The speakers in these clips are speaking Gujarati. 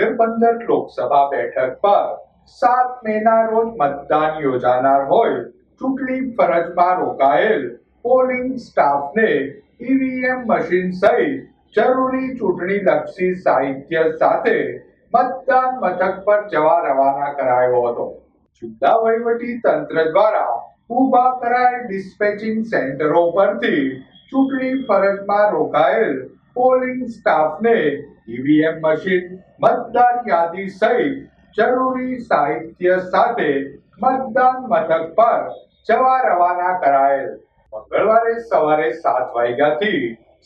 પંદર લોકસભા બેઠક પર સાત મેના રોજ મતદાન યોજાનાર હોય. ચૂંટણી ફરજમાં રોકાયેલ પોલિંગ સ્ટાફને ઈવીએમ મશીન સહિત જરૂરી ચૂંટણી લક્ષી સાહિત્ય સાથે મતદાન મથક પર જવા રવાના કરાયો હતો. જિલ્લા વહીવટી તંત્ર દ્વારા ઊભા કરાયેલ ડિસ્પેચિંગ સેન્ટરો પરથી ચૂંટણી ફરજમાં રોકાયેલ પોલિંગ સ્ટાફને ઈવીએમ મશીન મતદાન યાદી સહિત જરૂરી સાહિત્ય સાથે મતદાન મથક પર જવા રવાના કરાયેલ. મંગળવારે સવારે સાત વાગ્યાથી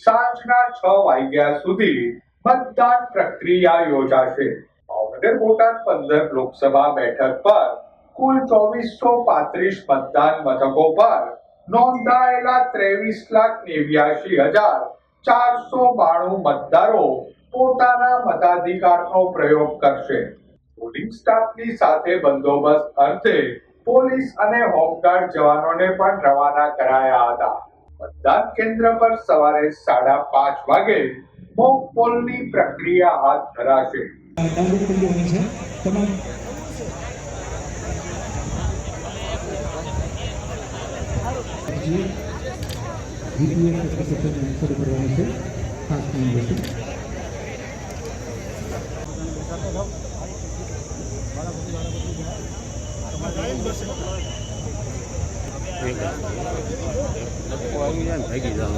સાંજના છ વાગ્યા સુધી મતદાન પ્રક્રિયા યોજાશે. ભાવનગર બોટાદ પંદર લોકસભા બેઠક પર કુલ ચોવીસો પાંત્રીસ મતદાન મથકો પર નોંધાયેલા ત્રેવીસ લાખ નેવ્યાશી હજાર ચારસો બાણું મતદારો પોતાના મતાધિકારનો પ્રયોગ કરશે. પોલિંગ સ્ટાફની સાથે બંદોબસ્ત અર્થે પોલીસ અને હોમગાર્ડ જવાનોને પણ રવાના કરાયા હતા. મતદાન કેન્દ્ર પર સવારે સાડા પાંચ વાગે મોક પોલની પ્રક્રિયા હાથ ધરાશે. Thank કરી દેવાની છે તમામ જે VPN એપ્લિકેશન શરૂ કરવાની છે ખાસ ધ્યાન રહેશે આવી જાય ને ભાગી જાવ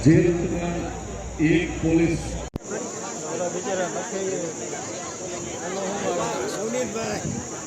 જે એક પોલીસ બિચારા સુનિતભાઈ